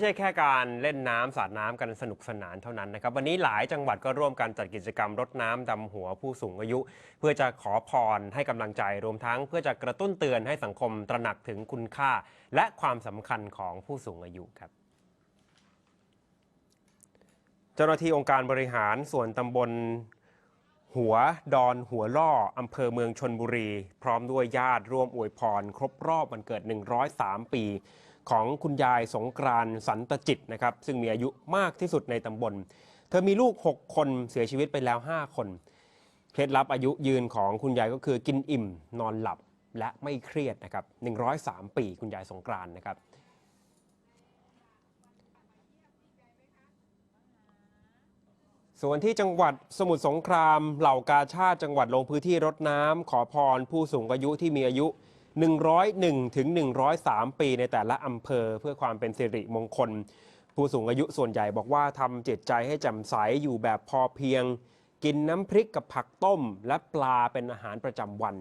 ไม่ใช่แค่การเล่นน้ำสาดน้ำกันสนุกสนานเท่านั้นนะครับวันนี้หลายจังหวัดก็ร่วมกันจัดกิจกรรมรดน้ำดำหัวผู้สูงอายุ เพื่อจะขอพรให้กำลังใจรวมทั้งเพื่อจะกระตุ้นเตือนให้สังคมตระหนักถึงคุณค่า และความสำคัญของผู้สูงอายุครับเจ้าหน้าที่องค์การบริหารส่วนตำบลหัวดอนหัวล่ออำเภอเมืองชนบุรี พร้อมด้วยญาติร่วมอวยพร ครบรอบวันเกิด 103 ปี ของคุณยายสงกรานสันตจิตนะครับซึ่งมีอายุมากที่สุดในตำบล เธอมีลูก 6 คนเสียชีวิตไปแล้ว 5 คน เคล็ดลับอายุยืนของคุณยายก็คือกินอิ่ม นอนหลับและไม่เครียดนะครับ103 ปีคุณยายสงกรานนะครับส่วนที่จังหวัดสมุทรสงครามเหล่ากาชาติจังหวัดลงพื้นที่รดน้ำขอพรผู้สูงอายุที่มีอายุ 101ถึง103 ปีในแต่ละอำเภอเพื่อความเป็นสิริมงคล ผู้สูงอายุส่วนใหญ่บอกว่าทำจิตใจให้แจ่มใสอยู่แบบพอเพียง กินน้ำพริกกับผักต้ม และปลาเป็นอาหารประจำวัน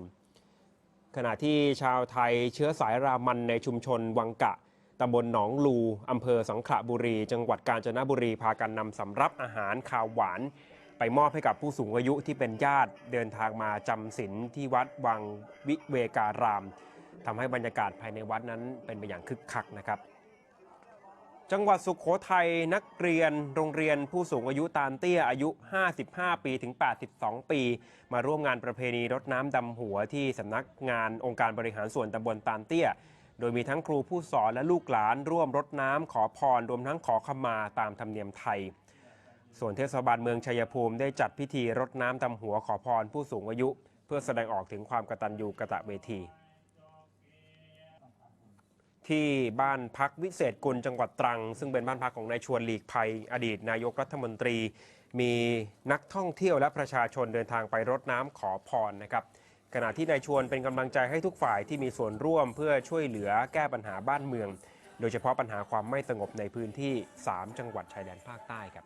ขณะที่ชาวไทยเชื้อสายรามันในชุมชนวังกะตำบลหนองลูอำเภอสังขละบุรี จังหวัดกาญจนบุรีพากันนำสำรับอาหารคาวหวาน ไปมอบให้กับผู้สูงอายุที่เป็นญาติเดินทางมาจำศีลที่วัดวังวิเวการามทำให้บรรยากาศภายในวัดนั้นเป็นไปอย่างคึกคักนะครับ จังหวัดสุขโขทัยนักเรียนโรงเรียนผู้สูงอายุตานเตี้ยอายุ 55 ปีถึง 82 ปี มาร่วมงานประเพณีรดน้ำดำหัวที่สำนักงานองค์การบริหารส่วนตำบลตานเตี้ยโดยมีทั้งครูผู้สอนและลูกหลานร่วมรดน้ำขอพรรวมทั้งขอขมาตามธรรมเนียมไทย ส่วนเทศบาลเมืองชัยภูมิได้จัดพิธีรดน้ำดำหัวขอพรผู้สูงอายุ เพื่อแสดงออกถึงความกตัญญูกะตะเวที ที่บ้านพักวิเศษกุลจังหวัดตรัง ซึ่งเป็นบ้านพักของนายชวนหลีกภัย อดีตนายกรัฐมนตรี มีนักท่องเที่ยวและประชาชนเดินทางไปรดน้ำขอพรนะครับขณะที่นายชวนเป็นกำลังใจให้ทุกฝ่ายที่มีส่วนร่วมเพื่อช่วยเหลือแก้ปัญหาบ้านเมือง โดยเฉพาะปัญหาความไม่สงบในพื้นที่ 3 จังหวัดชายแดนภาคใต้ครับ